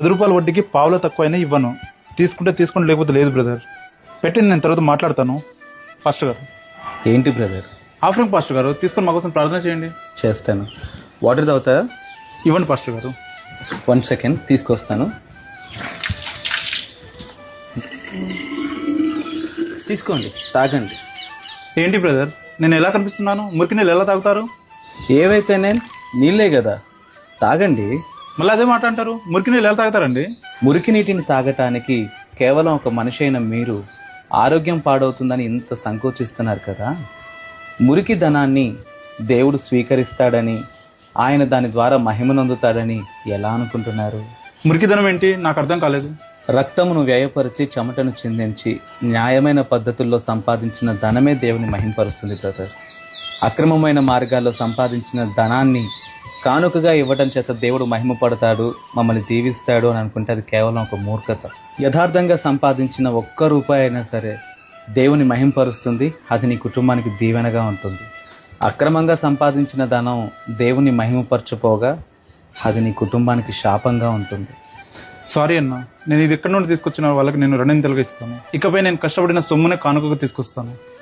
పది రూపాయల వడ్డీకి పావులో తక్కువైనా ఇవ్వను. తీసుకుంటే తీసుకుంటే లేకపోతే లేదు బ్రదర్. పెట్టండి నేను తర్వాత మాట్లాడతాను. పాస్టర్ గారు. ఏంటి బ్రదర్? ఆఫరింగ్ పాస్టర్ గారు తీసుకొని మా కోసం ప్రార్థన చేయండి. చేస్తాను. వాటర్ తాగుతారా ఇవ్వండి పాస్టర్ గారు. వన్ సెకండ్ తీసుకొస్తాను. తీసుకోండి తాగండి. ఏంటి బ్రదర్? నేను ఎలా కనిపిస్తున్నాను? మురికి నీళ్ళు ఎలా తాగుతారు? ఏవైతే నేను నీళ్ళే కదా. తాగండి. మళ్ళీ అదే మాట అంటారు? మురికి నీళ్ళు ఎలా తాగుతారండి? మురికి నీటిని తాగటానికి కేవలం ఒక మనిషి అయిన మీరు ఆరోగ్యం పాడవుతుందని ఇంత సంకోచిస్తున్నారు కదా? మురికి ధనాన్ని దేవుడు స్వీకరిస్తాడని ఆయన దాని ద్వారా మహిమనొందుతాడని ఎలా అనుకుంటున్నారు? మురికిదనం ఏంటి? నాకు అర్థం కాలేదు. రక్తమును వ్యయపరిచి చెమటను చిందించి న్యాయమైన పద్ధతుల్లో సంపాదించిన ధనమే దేవుని మహింపరుస్తుంది బ్రదర్. అక్రమమైన మార్గాల్లో సంపాదించిన ధనాన్ని కానుకగా ఇవ్వడం చేత దేవుడు మహిమపడతాడు మమ్మల్ని దీవిస్తాడు అని అనుకుంటే అది కేవలం ఒక మూర్ఖత. యథార్థంగా సంపాదించిన ఒక్క రూపాయి అయినా సరే దేవుని మహింపరుస్తుంది అది నీ కుటుంబానికి దీవెనగా ఉంటుంది. అక్రమంగా సంపాదించిన ధనం దేవుని మహిమపరచుకోగా అది నీ కుటుంబానికి శాపంగా ఉంటుంది. సారీ అన్న నేను ఇది ఎక్కడి నుండి తీసుకొచ్చిన వాళ్ళకి నేను రెండింతలుగా ఇస్తాను ఇకపై నేను కష్టపడిన సొమ్మునే కానుకగా తీసుకొస్తాను.